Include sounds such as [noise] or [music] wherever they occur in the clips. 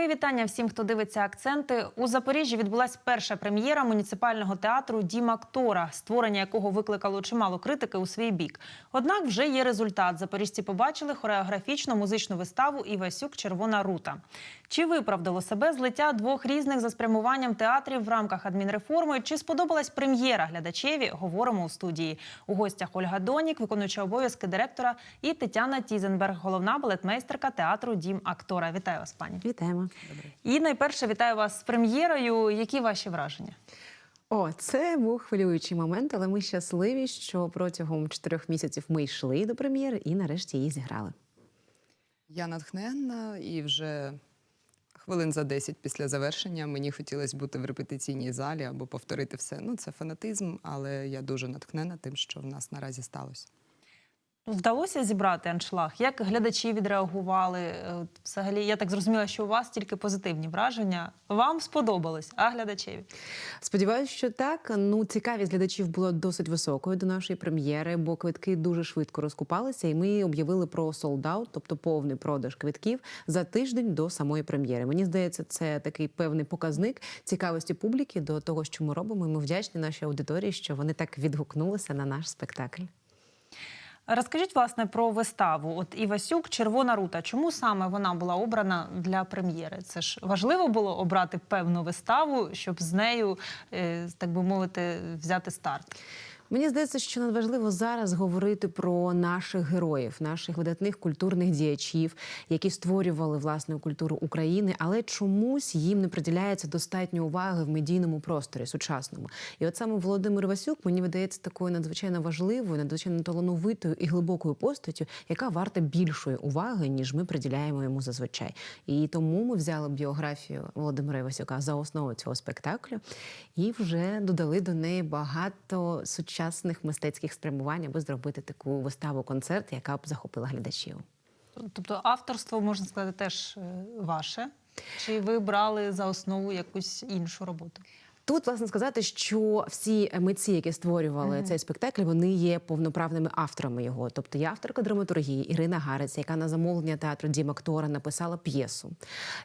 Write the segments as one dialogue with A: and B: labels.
A: Мої вітання всім, хто дивиться акценти. У Запоріжжі відбулася перша прем'єра муніципального театру Дім актора, створення якого викликало чимало критики у свій бік. Однак вже є результат. Запоріжці побачили хореографічну музичну виставу Івасюк Червона рута. Чи виправдало себе злиття двох різних за спрямуванням театрів в рамках адмінреформи? Чи сподобалась прем'єра глядачеві? Говоримо у студії. У гостях Ольга Донік, виконуюча обов'язки директора, і Тетяна Тізенберг, головна балетмейстерка театру Дім актора. Вітаю вас, пані.
B: Вітаємо.
A: І найперше вітаю вас з прем'єрою. Які ваші враження?
B: О, це був хвилюючий момент, але ми щасливі, що протягом чотирьох місяців ми йшли до прем'єри і нарешті її зіграли.
C: Я натхненна і вже хвилин за 10 після завершення мені хотілося бути в репетиційній залі або повторити все. Ну, це фанатизм, але я дуже натхнена тим, що в нас наразі сталося.
A: Вдалося зібрати аншлаг? Як глядачі відреагували? Е, Взагалі, я так зрозуміла, що у вас тільки позитивні враження. Вам сподобалось, а глядачеві?
B: Сподіваюся, що так. Ну, цікавість глядачів була досить високою до нашої прем'єри, бо квитки дуже швидко розкупалися, і ми об'явили про солдат, тобто повний продаж квитків за тиждень до самої прем'єри. Мені здається, це такий певний показник цікавості публіки до того, що ми робимо. І ми вдячні нашій аудиторії, що вони так відгукнулися на наш спектакль.
A: Розкажіть, власне, про виставу. От Івасюк, Червона рута. Чому саме вона була обрана для прем'єри? Це ж важливо було обрати певну виставу, щоб з нею, е, так би мовити, взяти старт.
B: Мені здається, що надважливо зараз говорити про наших героїв, наших видатних культурних діячів, які створювали власну культуру України, але чомусь їм не приділяється достатньо уваги в медійному просторі сучасному. І от саме Володимир Васюк мені видається такою надзвичайно важливою, надзвичайно талановитою і глибокою постаттю, яка варта більшої уваги, ніж ми приділяємо йому зазвичай. І тому ми взяли біографію Володимира Васюка за основу цього спектаклю і вже додали до неї багато сучасних мистецьких спрямувань, аби зробити таку виставу-концерт, яка б захопила глядачів.
A: Тобто авторство, можна сказати, теж е, ваше. Чи ви брали за основу якусь іншу роботу?
B: Тут власне сказати, що всі митці, які створювали цей спектакль, вони є повноправними авторами його. Тобто є авторка драматургії Ірина Гарець, яка на замовлення театру Дім актора написала п'єсу.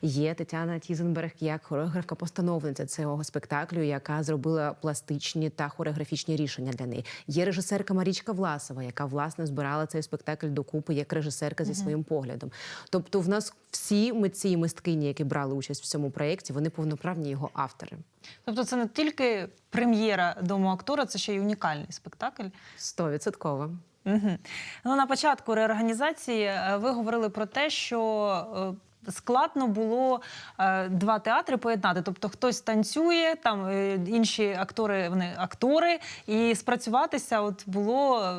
B: Є Тетяна Тізенберг, як хореографка-постановниця цього спектаклю, яка зробила пластичні та хореографічні рішення для неї. Є режисерка Марічка Власова, яка власне збирала цей спектакль докупи як режисерка зі своїм поглядом. Тобто, в нас всі митці і мисткині, які брали участь в цьому проєкті, вони повноправні його автори.
A: Тобто, це не тільки прем'єра дому актора, це ще й унікальний спектакль.
B: Стовідсотково.
A: Угу. Ну, на початку реорганізації е, ви говорили про те, що е, складно було е, два театри поєднати. Тобто хтось танцює, там е, інші актори, вони актори, і спрацюватися от було.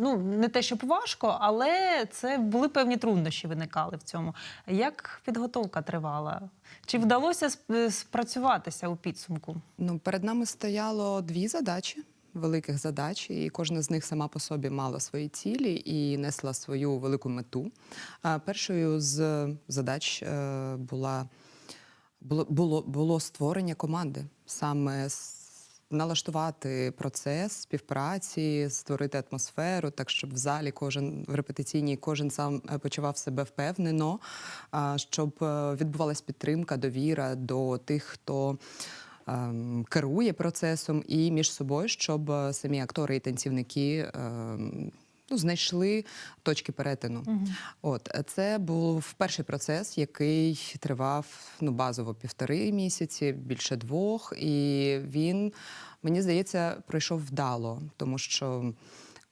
A: Ну, не те, щоб важко, але це були певні труднощі виникали в цьому. Як підготовка тривала? Чи вдалося сп- спрацюватися у підсумку?
C: Ну, перед нами стояло дві задачі. Великих задач, і кожна з них сама по собі мала свої цілі і несла свою велику мету. Першою з задач е, була було, було, було створення команди, саме с- налаштувати процес співпраці, створити атмосферу, так щоб в залі кожен в репетиційній кожен сам е, почував себе впевнено, щоб е, відбувалась підтримка, довіра до тих, хто ем, керує процесом, і між собою, щоб е, самі актори і танцівники. Ну, знайшли точки перетину. От е, це був перший процес, який тривав ну базово півтори місяці, більше двох, і він мені здається пройшов вдало, тому що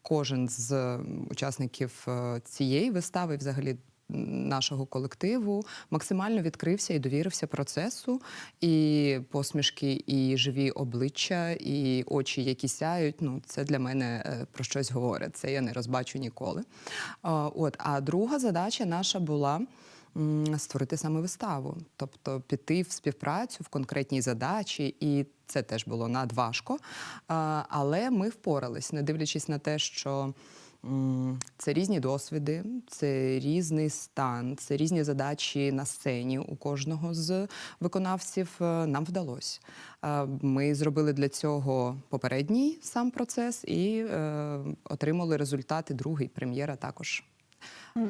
C: кожен з учасників е, цієї вистави, взагалі нашого колективу, максимально відкрився і довірився процесу. І посмішки, і живі обличчя, і очі, які сяють. Ну, це для мене е, про щось говорить. Це я не розбачу ніколи. От, а друга задача наша була. Створити саме виставу, тобто піти в співпрацю в конкретній задачі, і це теж було надважко. Але ми впорались, не дивлячись на те, що це різні досвіди, це різний стан, це різні задачі на сцені у кожного з виконавців. е, Нам вдалося. Е, Ми зробили для цього попередній сам процес і е, отримали результати другий прем'єра також.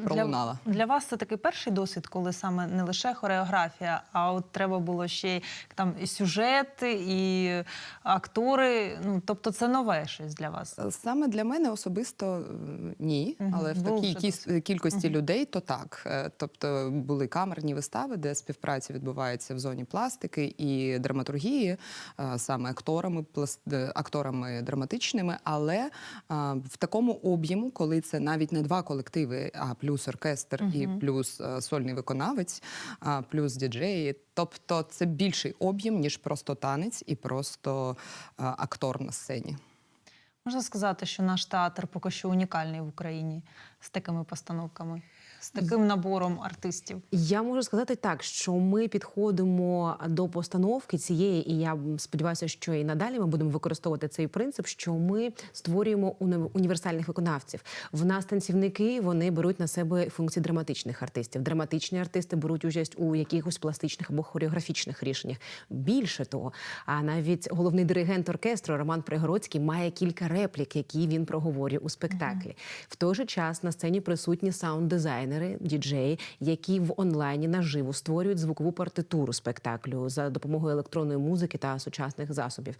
C: Пролунала.
A: Для, для вас це такий перший досвід, коли саме не лише хореографія, а от треба було ще й там і сюжети, і актори. Ну тобто, це нове щось для вас.
C: Саме для мене особисто е, ні, але в
A: Був
C: такій
A: вже
C: кіс- кількості людей то так. Е, Тобто були камерні вистави, де співпраця відбувається в зоні пластики і драматургії, е, саме акторами, плас- е, акторами драматичними, але е, в такому об'єму, коли це навіть не два колективи, а плюс оркестр і плюс е, сольний виконавець, а плюс діджеї. Тобто це більший об'єм, ніж просто танець і просто е, актор на сцені.
A: Можна сказати, що наш театр поки що унікальний в Україні з такими постановками, з таким набором артистів.
B: Я можу сказати так, що ми підходимо до постановки цієї, і я сподіваюся, що і надалі ми будемо використовувати цей принцип, що ми створюємо універсальних виконавців. В нас танцівники вони беруть на себе функції драматичних артистів. Драматичні артисти беруть участь у якихось пластичних або хореографічних рішеннях. Більше того, а навіть головний диригент оркестру Роман Пригородський має кілька реплік, які він проговорює у спектаклі. В той же час на сцені присутні саунд-дизайнери, діджеї, які в онлайні наживо створюють звукову партитуру спектаклю за допомогою електронної музики та сучасних засобів.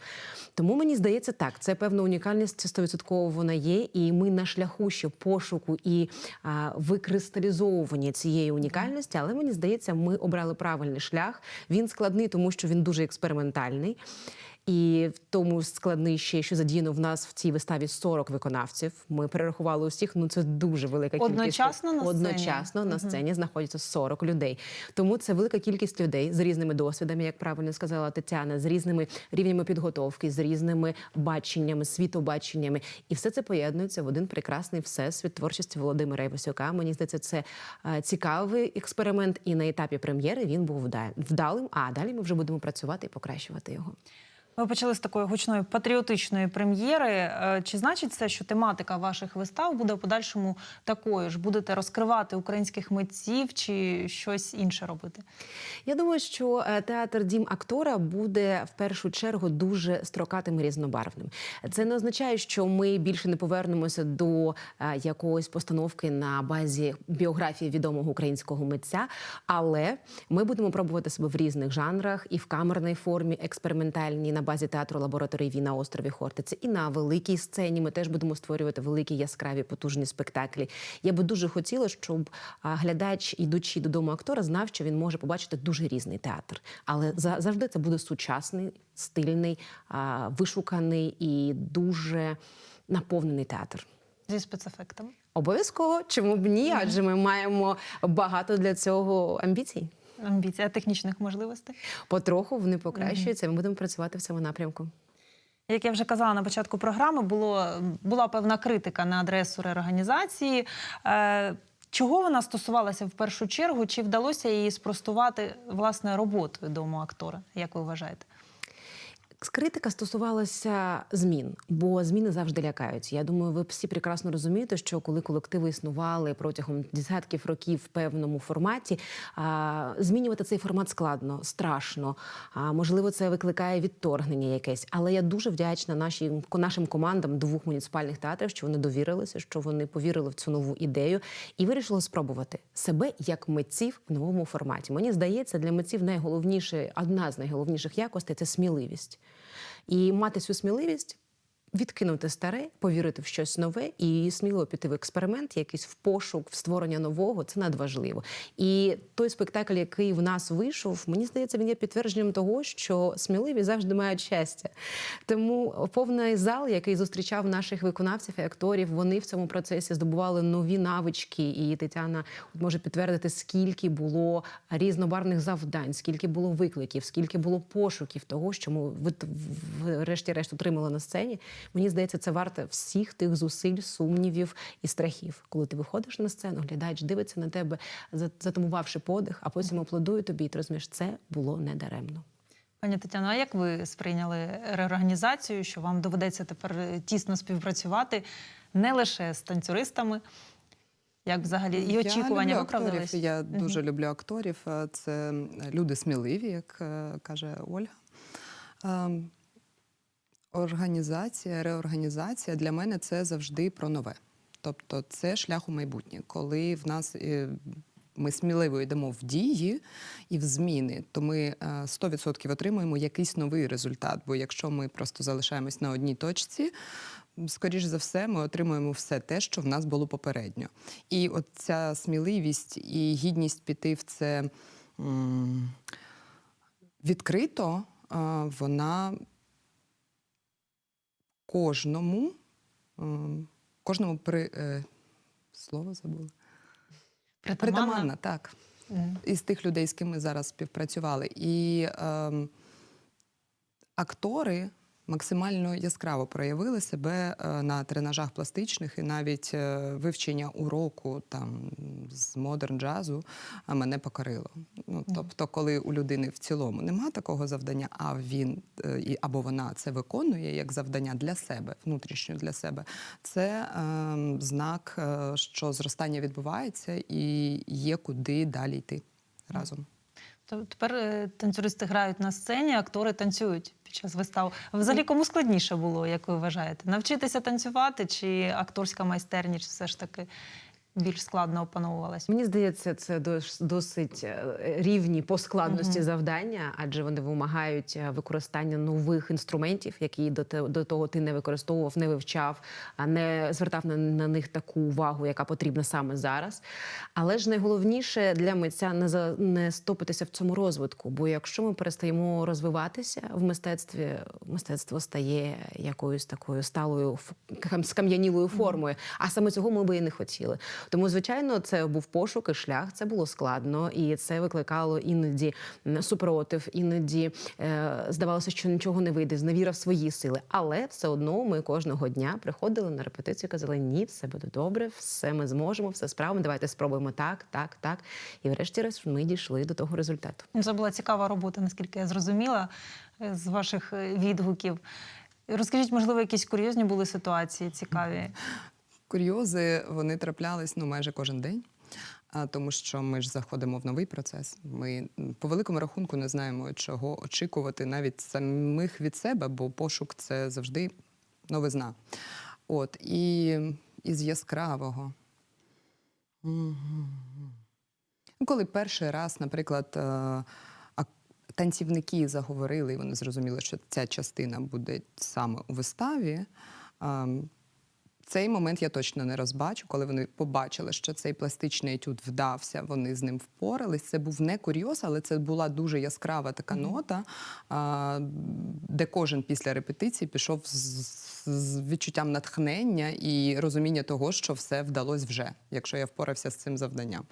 B: Тому мені здається, так це певна унікальність стовідсотково вона є, і ми на шляху ще пошуку і а, викристалізовування цієї унікальності. Але мені здається, ми обрали правильний шлях. Він складний, тому що він дуже експериментальний. І в тому складний ще, що задіяно в нас в цій виставі 40 виконавців. Ми перерахували усіх. Ну це дуже велика кількість.
A: Одночасно на сцені?
B: Одночасно на сцені знаходяться 40 людей. Тому це велика кількість людей з різними досвідами, як правильно сказала Тетяна, з різними рівнями підготовки, з різними баченнями, світобаченнями. І все це поєднується в один прекрасний всесвіт творчості Володимира Івасюка. Мені здається, це е, цікавий експеримент. І на етапі прем'єри він був вда- вдалим. А далі ми вже будемо працювати і покращувати його.
A: Ви почали з такої гучної патріотичної прем'єри. Е, Чи значить це, що тематика ваших вистав буде в подальшому такою ж? Будете розкривати українських митців чи щось інше робити?
B: Я думаю, що е, театр дім актора буде в першу чергу дуже строкатим і різнобарвним. Це не означає, що ми більше не повернемося до е, якоїсь постановки на базі біографії відомого українського митця, але ми будемо пробувати себе в різних жанрах і в камерній формі, експериментальній на базі театру лабораторії на острові Хортиці, і на великій сцені. Ми теж будемо створювати великі яскраві потужні спектаклі. Я би дуже хотіла, щоб глядач, ідучи додому актора, знав, що він може побачити дуже різний театр. Але за- завжди це буде сучасний, стильний, вишуканий і дуже наповнений театр.
A: Зі спецефектами?
B: Обов'язково, чому б ні? Адже ми маємо багато для цього амбіцій.
A: Амбіція технічних можливостей?
B: Потроху вони покращуються. Ми будемо працювати в цьому напрямку.
A: Як я вже казала на початку програми, було, була певна критика на адресу реорганізації. Е, чого вона стосувалася в першу чергу? Чи вдалося її спростувати власне роботою дому актора? Як ви вважаєте?
B: Критика стосувалася змін, бо зміни завжди лякають. Я думаю, ви всі прекрасно розумієте, що коли колективи існували протягом десятків років в певному форматі, змінювати цей формат складно, страшно. Можливо, це викликає відторгнення якесь. Але я дуже вдячна нашій, нашим командам двох муніципальних театрів, що вони довірилися, що вони повірили в цю нову ідею і вирішили спробувати себе як митців в новому форматі. Мені здається, для митців найголовніше, одна з найголовніших якостей це сміливість. І мати цю сміливість. Відкинути старе, повірити в щось нове і сміло піти в експеримент, якийсь в пошук, в створення нового це надважливо. І той спектакль, який в нас вийшов, мені здається, він є підтвердженням того, що сміливі завжди мають щастя. Тому повний зал, який зустрічав наших виконавців і акторів, вони в цьому процесі здобували нові навички. І Тетяна може підтвердити, скільки було різнобарних завдань, скільки було викликів, скільки було пошуків того, що ми врешті-решт отримали на сцені. Мені здається, це варте всіх тих зусиль, сумнівів і страхів. Коли ти виходиш на сцену, глядач дивиться на тебе, за- затамувавши подих, а потім аплодує тобі, і ти розумієш, це було недаремно.
A: Пані Тетяно, а як ви сприйняли реорганізацію, що вам доведеться тепер е, тісно співпрацювати не лише з танцюристами? Як взагалі і очікування
C: я люблю акторів. Я дуже люблю акторів. Е, Це люди сміливі, як е, каже Ольга. Організація, реорганізація для мене це завжди про нове. тобто це шлях у майбутнє, коли в нас. е, Ми сміливо йдемо в дії і в зміни, то ми е, 100% отримуємо якийсь новий результат. Бо якщо ми просто залишаємось на одній точці, скоріш за все, ми отримуємо все те, що в нас було попередньо. І от ця сміливість і гідність піти в це відкрито, е, вона кожному, ем, кожному при, е, слово забула. Притаманна, так.
A: Mm.
C: Із тих людей, з ким ми зараз співпрацювали. І ем, актори максимально яскраво проявили себе е, на тренажах пластичних і навіть е, вивчення уроку там з модерн джазу мене покорило. Ну, тобто, коли у людини в цілому нема такого завдання, а він е, і- або вона це виконує як завдання для себе, внутрішньо для себе, це ем, знак, е, що зростання відбувається і є куди далі йти разом.
A: То тепер е, танцюристи грають на сцені, актори танцюють під час вистав. Взагалі, кому складніше було, як ви вважаєте? Навчитися танцювати чи акторська майстерність все ж таки більш складно опановувалась?
B: Мені здається, це досить е, рівні по складності завдання, адже вони вимагають е, використання нових інструментів, які до до того ти не використовував, не вивчав, а не звертав на, на них таку увагу, яка потрібна саме зараз. Але ж найголовніше для митця не за не стопитися в цьому розвитку. Бо якщо ми перестаємо розвиватися в мистецтві, мистецтво стає якоюсь такою сталою скам'янілою формою. А саме цього ми би і не хотіли. Тому, звичайно, це був пошук і шлях. Це було складно, і це викликало іноді супротив, іноді е, здавалося, що нічого не вийде, зневіра в свої сили. Але все одно ми кожного дня приходили на репетицію, казали: ні, все буде добре, все ми зможемо, все справимо. Давайте спробуємо так, так, так. І врешті-решт ми дійшли до того результату.
A: Це була цікава робота, наскільки я зрозуміла е, з ваших е, відгуків. Розкажіть, можливо, якісь курйозні були ситуації цікаві?
C: Курйози вони траплялись ну майже кожен день. А тому, що ми ж заходимо в новий процес. Ми по великому рахунку не знаємо, чого очікувати навіть самих від себе, бо пошук це завжди новизна. От і із яскравого. Коли перший раз, наприклад, е, танцівники заговорили, і вони зрозуміли, що ця частина буде саме у виставі. Цей момент я точно не розбачу, коли вони побачили, що цей пластичний етюд вдався, вони з ним впорались. Це був не курйоз, але це була дуже яскрава така нота, де кожен після репетиції пішов з, з відчуттям натхнення і розуміння того, що все вдалося вже, якщо я впорався з цим завданням.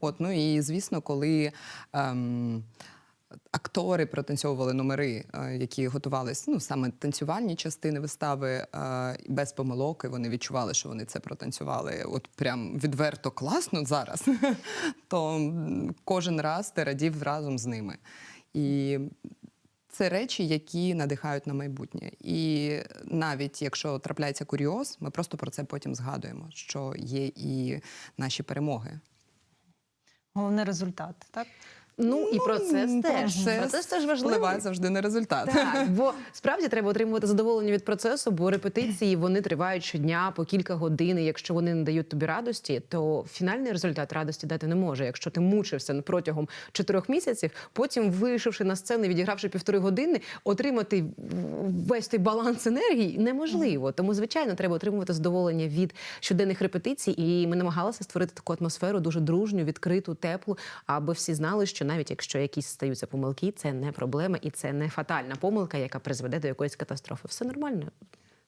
C: От, ну і звісно, коли. Ем, Актори протанцьовували номери, е, які готувались, ну саме танцювальні частини вистави е, без помилок. І вони відчували, що вони це протанцювали. От прям відверто класно зараз. [laughs] То кожен раз ти радів разом з ними. І це речі, які надихають на майбутнє. І навіть якщо трапляється курйоз, ми просто про це потім згадуємо, що є і наші перемоги.
A: Головний результат, так?
B: Ну, і процес теж.
C: процес
B: Процес теж важливий.
C: Впливає завжди на результат.
B: Так, [laughs] бо справді треба отримувати задоволення від процесу, бо репетиції вони тривають щодня по кілька годин. І якщо вони не дають тобі радості, то фінальний результат радості дати не може. Якщо ти мучився протягом чотирьох місяців, потім вийшовши на сцену, відігравши півтори години, отримати весь той баланс енергії неможливо. Тому, звичайно, треба отримувати задоволення від щоденних репетицій. І ми намагалися створити таку атмосферу дуже дружню, відкриту, теплу, аби всі знали, що навіть якщо якісь стаються помилки, це не проблема і це не фатальна помилка, яка призведе до якоїсь катастрофи. Все нормально.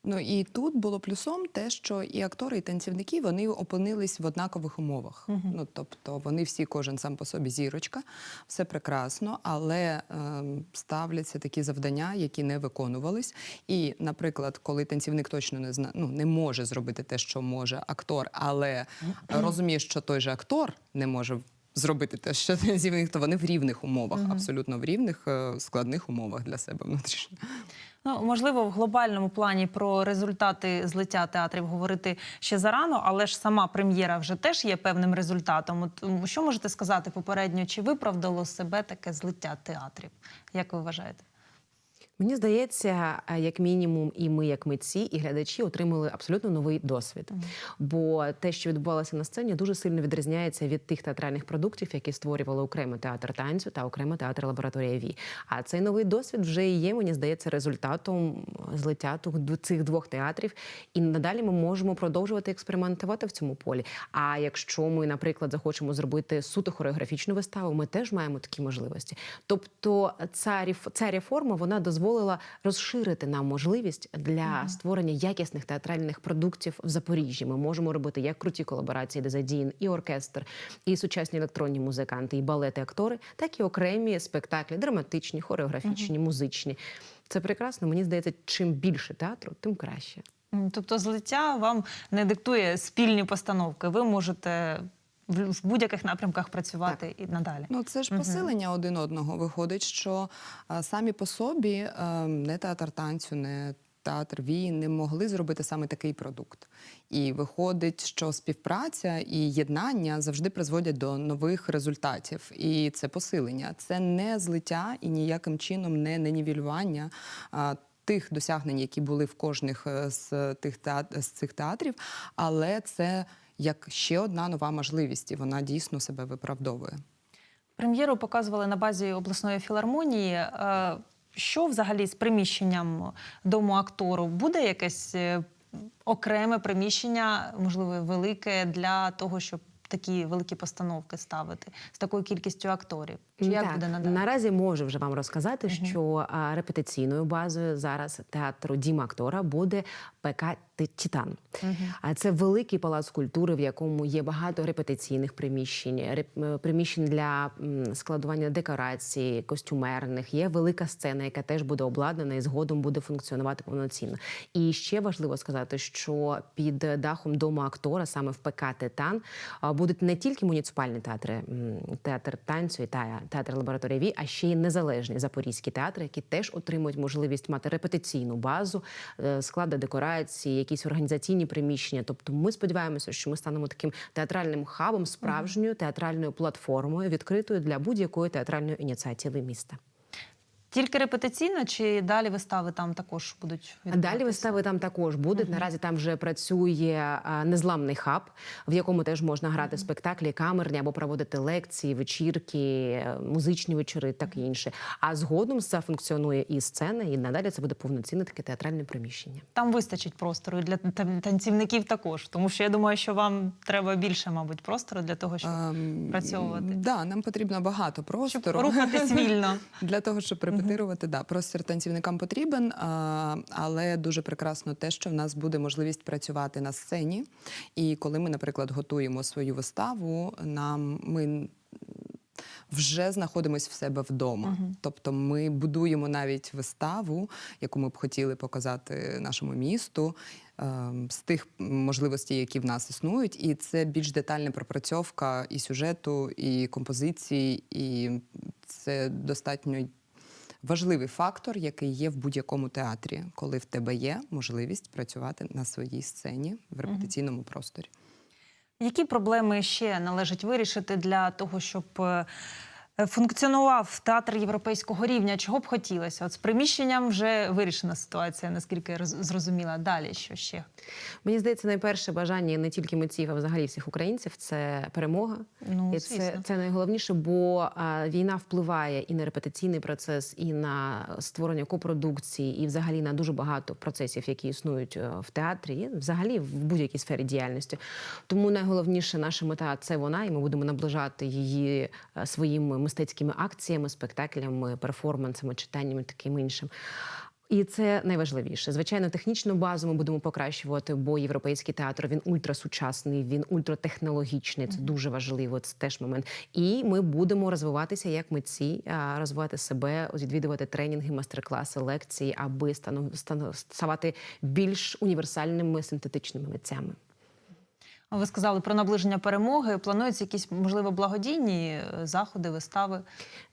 C: Ну і тут було плюсом те, що і актори, і танцівники вони опинились в однакових умовах. Ну тобто вони всі, кожен сам по собі зірочка, все прекрасно, але ем, ставляться такі завдання, які не виконувались. І, наприклад, коли танцівник точно не зна, ну, не може зробити те, що може актор, але розуміє, що той же актор не може. Зробити те, що [laughs] зі них, то вони в рівних умовах, абсолютно в рівних е, складних умовах для себе внутрішньо.
A: Ну, можливо, в глобальному плані про результати злиття театрів говорити ще зарано, але ж сама прем'єра вже теж є певним результатом. От що можете сказати попередньо? Чи виправдало себе таке злиття театрів? Як ви вважаєте?
B: Мені здається, е, як мінімум, і ми, як митці, і глядачі отримали абсолютно новий досвід. Бо те, що відбувалося на сцені, дуже сильно відрізняється від тих театральних продуктів, які створювали окремо театр танцю та окремо театр лабораторія Ві. А цей новий досвід вже і є, мені здається, результатом злиття цих двох театрів. І надалі ми можемо продовжувати експериментувати в цьому полі. А якщо ми, наприклад, захочемо зробити суто хореографічну виставу, ми теж маємо такі можливості. Тобто, ця ця реформа вона дозволила розширити нам можливість для створення якісних театральних продуктів в Запоріжжі. Ми можемо робити як круті колаборації, де задіян і оркестр, і сучасні електронні музиканти, і балети, актори, так і окремі спектаклі, драматичні, хореографічні, музичні. Це прекрасно. Мені здається, чим більше театру, тим краще.
A: Тобто злиття вам не диктує спільні постановки. Ви можете в будь-яких напрямках працювати і надалі.
C: Ну, це ж посилення один одного. Виходить, що а, самі по собі не театр танцю, не театр вії не могли зробити саме такий продукт. І виходить, що співпраця і єднання завжди призводять до нових результатів. І це посилення. Це не злиття і ніяким чином не, не нівелювання. а, Тих досягнень, які були в кожних е, з тих з цих театрів, але це як ще одна нова можливість, і вона дійсно себе виправдовує.
A: Прем'єру показували на базі обласної філармонії. Е, Що взагалі з приміщенням дому актору? Буде якесь е, окреме приміщення, можливо, велике для того, щоб такі великі постановки ставити з такою кількістю акторів? Чи як
B: Так,
A: буде надалі?
B: Наразі можу вже вам розказати, що репетиційною базою зараз театру Діма актора буде ПК «Ти- Титан. А це великий палац культури, в якому є багато репетиційних приміщень, е, приміщень для складування декорацій, костюмерних. Є велика сцена, яка теж буде обладнана і згодом буде функціонувати повноцінно. І ще важливо сказати, що під дахом дому актора, саме в ПК Титан, будуть не тільки муніципальні театри, театр танцю і та театр лабораторії Ві, а ще й незалежні запорізькі театри, які теж отримують можливість мати репетиційну базу, е, склади декорації, якісь організаційні приміщення. Тобто, ми сподіваємося, що ми станемо таким театральним хабом, справжньою театральною платформою, відкритою для будь-якої театральної ініціативи міста.
A: Тільки репетиційно, чи далі вистави там також будуть
B: Далі вистави там також будуть. Наразі там вже працює незламний хаб, в якому теж можна грати спектаклі камерні або проводити лекції, вечірки, е, музичні вечори, так і інше. А згодом зафункціонує і сцена, і надалі це буде повноцінне таке театральне приміщення.
A: Там вистачить простору і для танцівників також, тому що я думаю, що вам треба більше, мабуть, простору для того, щоб
C: Ем,
A: працьовувати.
C: Да, нам потрібно багато
A: щоб рухатись вільно. [laughs]
C: Для того, щоб репетирувати, да, простір танцівникам потрібен, але дуже прекрасно те, що в нас буде можливість працювати на сцені. І коли ми, наприклад, готуємо свою виставу, нам ми вже знаходимося в себе вдома. Тобто ми будуємо навіть виставу, яку ми б хотіли показати нашому місту. ем, З тих можливостей, які в нас існують, і це більш детальна пропрацьовка і сюжету, і композиції, і це достатньо важливий фактор, який є в будь-якому театрі, коли в тебе є можливість працювати на своїй сцені в репетиційному просторі.
A: Які проблеми ще належить вирішити для того, щоб е, функціонував театр європейського рівня? Чого б хотілося? От з приміщенням вже вирішена ситуація, наскільки я роз- зрозуміла. Далі що ще?
B: Мені здається, найперше бажання не тільки митців, а взагалі всіх українців це перемога.
A: Ну,
B: і це, це найголовніше, бо а, війна впливає і на репетиційний процес, і на створення копродукції, і взагалі на дуже багато процесів, які існують е, в театрі, і взагалі в будь-якій сфері діяльності. Тому найголовніше наша мета це вона, і ми будемо наближати її е, своїми мистецькими акціями, спектаклями, перформансами, читаннями, таким іншим. І це найважливіше. Звичайно, технічну базу ми будемо покращувати, бо європейський театр він ультрасучасний, він ультратехнологічний. Це дуже важливо. Це теж момент. І ми будемо розвиватися як митці, розвивати себе, відвідувати тренінги, майстер-класи, лекції, аби стану, стану ставати більш універсальними синтетичними митцями.
A: Ви сказали про наближення перемоги. Плануються якісь можливо благодійні е, заходи, вистави.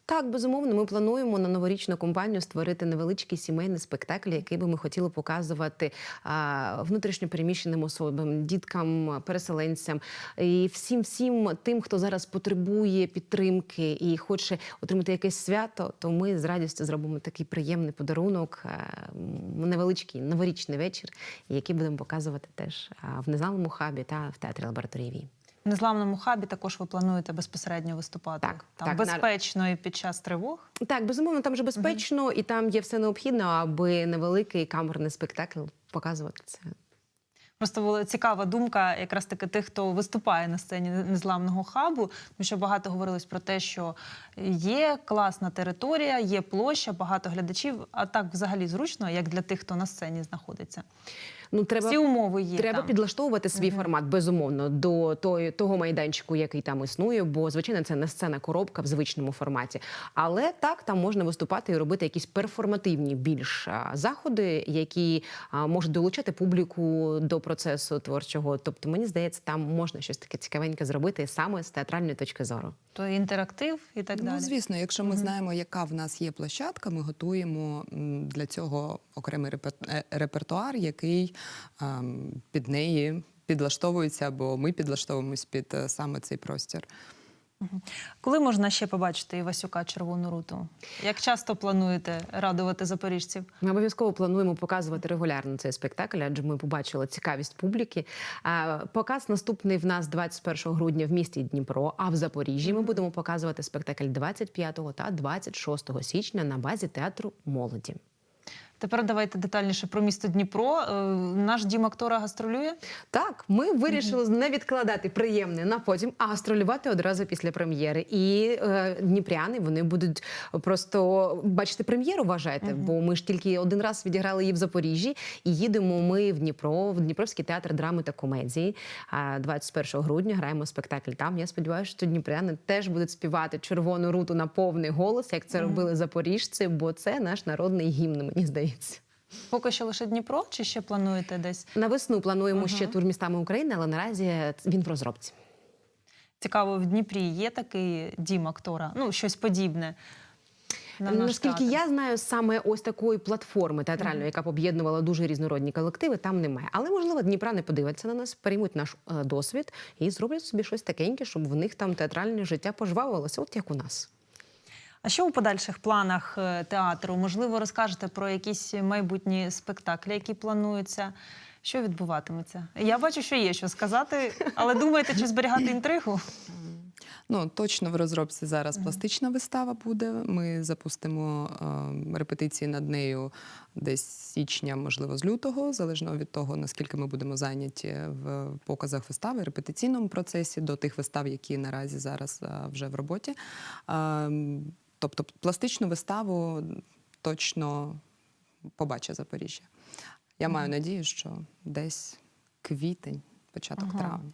B: Так, безумовно, ми плануємо на новорічну кампанію створити невеличкий сімейний спектакль, який би ми хотіли показувати а, внутрішньопереміщеним особам, діткам, переселенцям і всім всім тим, хто зараз потребує підтримки і хоче отримати якесь свято. То ми з радістю зробимо такий приємний подарунок, е, невеличкий новорічний вечір, який будемо показувати теж в незламному хабі та в театрі лабораторії.
A: В незламному хабі також ви плануєте безпосередньо виступати.
B: Так,
A: там
B: так, на-
A: безпечно і під час тривог.
B: Так, безумовно, там же безпечно, і там є все необхідне, аби невеликий камерний спектакль показувати це.
A: Просто була цікава думка, якраз таки тих, хто виступає на сцені незламного хабу, тому що багато говорилось про те, що є класна територія, є площа, багато глядачів. А так взагалі зручно, як для тих, хто на сцені знаходиться.
B: Ну, треба
A: Всі умови є.
B: Треба
A: там.
B: підлаштовувати свій формат безумовно до той, того майданчику, який там існує, бо звичайно це не сцена коробка в звичному форматі. Але так там можна виступати і робити якісь перформативні більш заходи, які а, можуть долучати публіку до процесу творчого. Тобто, мені здається, там можна щось таке цікавеньке зробити саме з театральної точки зору.
A: То інтерактив і так
C: Ну, звісно, якщо ми знаємо, яка в нас є площадка, ми готуємо для цього окремий репер- е, репертуар, який під неї підлаштовується, або ми підлаштовуємось під е, саме цей простір.
A: Коли можна ще побачити Івасюка Червону руту? Як часто плануєте радувати запоріжців?
B: Ми обов'язково плануємо показувати регулярно цей спектакль, адже ми побачили цікавість публіки. Показ наступний в нас 21 грудня в місті Дніпро. А в Запоріжжі ми будемо показувати спектакль 25 та 26 січня на базі театру молоді.
A: Тепер давайте детальніше про місто Дніпро. Е, Наш дім актора гастролює.
B: Так, ми вирішили не відкладати приємне на потім, а гастролювати одразу після прем'єри. І е, дніпряни вони будуть просто бачити прем'єру. Вважайте, бо ми ж тільки один раз відіграли її в Запоріжжі, і їдемо ми в Дніпро, в Дніпровський театр драми та комедії. А 21 грудня граємо спектакль там. Я сподіваюся, що дніпряни теж будуть співати червону руту на повний голос, як це робили запоріжці, бо це наш народний гімн. Мені здається.
A: Поки що лише Дніпро, чи ще плануєте десь?
B: На весну плануємо
A: Ага.
B: ще тур містами України, але наразі він в розробці.
A: Цікаво, в Дніпрі є такий дім актора, ну щось подібне. На
B: Наскільки я знаю, саме ось такої платформи театральної, яка б об'єднувала дуже різнородні колективи, там немає. Але можливо, Дніпра не подивиться на нас, переймуть наш е, досвід і зроблять собі щось такеньке, щоб в них там театральне життя пожвавилося, от як у нас.
A: А що у подальших планах е, театру? Можливо, розкажете про якісь майбутні спектаклі, які плануються. Що відбуватиметься? Я бачу, що є що сказати, але думаєте, чи зберігати інтригу?
C: Ну точно в розробці зараз пластична вистава буде. Ми запустимо е, репетиції над нею десь січня, можливо, з лютого, залежно від того, наскільки ми будемо зайняті в показах вистави, репетиційному процесі до тих вистав, які наразі зараз е, вже в роботі. Е, тобто, пластичну виставу точно побачить Запоріжжя. Я маю надію, що десь квітень, початок
A: Ага.
C: травня.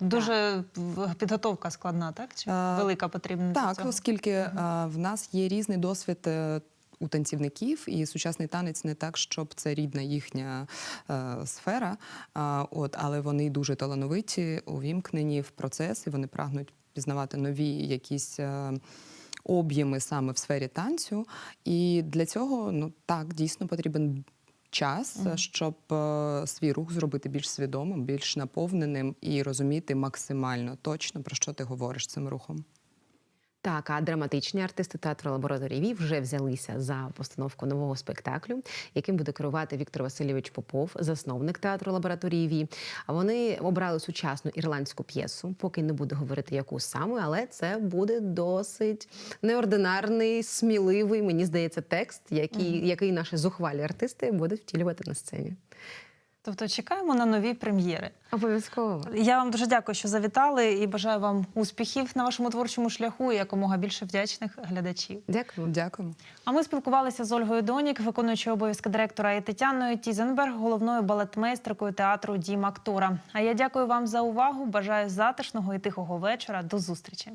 A: Дуже в- підготовка складна, так? Чи
C: Е,
A: велика потрібна?
C: Так,
A: цього?
C: оскільки е, в нас є різний досвід. е, У танцівників і сучасний танець не так, щоб це рідна їхня е, сфера. А, от, але вони дуже талановиті, увімкнені в процес, і вони прагнуть пізнавати нові якісь е, об'єми саме в сфері танцю. І для цього ну так дійсно потрібен час,
A: Мгм.
C: щоб е, свій рух зробити більш свідомим, більш наповненим і розуміти максимально точно про що ти говориш цим рухом.
B: Так, а драматичні артисти театру лабораторії Вів вже взялися за постановку нового спектаклю, яким буде керувати Віктор Васильович Попов, засновник театру лабораторії Ві. А вони обрали сучасну ірландську п'єсу. Поки не буду говорити, яку саме, але це буде досить неординарний, сміливий, мені здається, текст, який, який наші зухвалі артисти будуть втілювати на сцені.
A: Тобто чекаємо на нові прем'єри.
B: Обов'язково.
A: Я вам дуже дякую, що завітали, і бажаю вам успіхів на вашому творчому шляху і якомога більше вдячних глядачів.
B: Дякую.
C: Дякуємо.
A: А ми спілкувалися з Ольгою Донік, виконуючою обов'язки директора і Тетяною Тізенберг, головною балетмейстеркою театру Дім актора. А я дякую вам за увагу. Бажаю затишного і тихого вечора. До зустрічі.